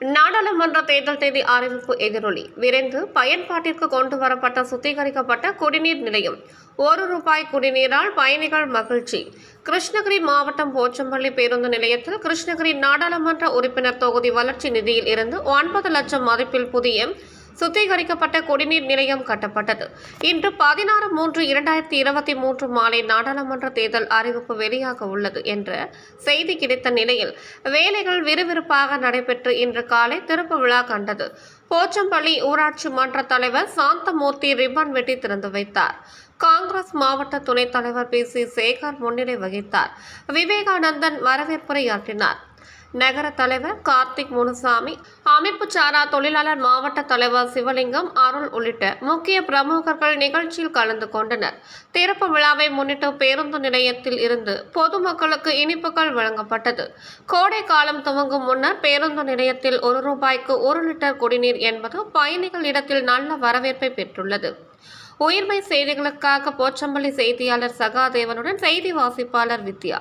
நாடாளுமன்ற தேர்தல் தேதி அறிவிப்பு எதிரொலி. விரைந்து பயன்பாட்டிற்கு கொண்டு வரப்பட்ட சுத்திகரிக்கப்பட்ட குடிநீர் நிலையம். ஒரு ரூபாய் குடிநீரால் பயணிகள் மகிழ்ச்சி. கிருஷ்ணகிரி மாவட்டம் போச்சம்பள்ளி பேருந்து நிலையத்தில் கிருஷ்ணகிரி நாடாளுமன்ற உறுப்பினர் தொகுதி வளர்ச்சி நிதியில் இருந்து ஒன்பது லட்சம் மதிப்பில் புதிய சுத்திகரிக்கப்பட்ட குடிநீர் நிலையம் கட்டப்பட்டது. இன்று பதினாறு மூன்று இரண்டாயிரத்தி இருபத்தி மூன்று மாலை நாடாளுமன்ற தேர்தல் அறிவிப்பு வெளியாக உள்ளது என்ற செய்தி கிடைத்த நிலையில் வேலைகள் விறுவிறுப்பாக நடைபெற்று இன்று காலை திறப்பு விழா கண்டது. போச்சம்பள்ளி ஊராட்சி மன்ற தலைவர் சாந்தமூர்த்தி ரிப்பன் வெட்டி திறந்து வைத்தார். காங்கிரஸ் மாவட்ட துணைத் தலைவர் பி சி சேகர் முன்னிலை வகித்தார். விவேகானந்தன் வரவேற்புரையாற்றினார் நகர தலைவர் கார்த்திக் முனுசாமி அமைப்பு சாரா தொழிலாளர் மாவட்ட தலைவர் சிவலிங்கம் அருள் உள்ளிட்ட முக்கிய பிரமுகர்கள் நிகழ்ச்சியில் கலந்து கொண்டனர். திறப்பு விழாவை முன்னிட்டு பேருந்து நிலையத்தில் இருந்து பொதுமக்களுக்கு இனிப்புகள் வழங்கப்பட்டது. கோடை காலம் துவங்கும் முன்னர் பேருந்து நிலையத்தில் ஒரு ரூபாய்க்கு ஒரு லிட்டர் குடிநீர் என்பது பயணிகள் இடத்தில் நல்ல வரவேற்பை பெற்றுள்ளது. உயிர்மை செய்திகளுக்காக போச்சம்பள்ளி செய்தியாளர் சகாதேவனுடன் செய்தி வாசிப்பாளர் வித்யா.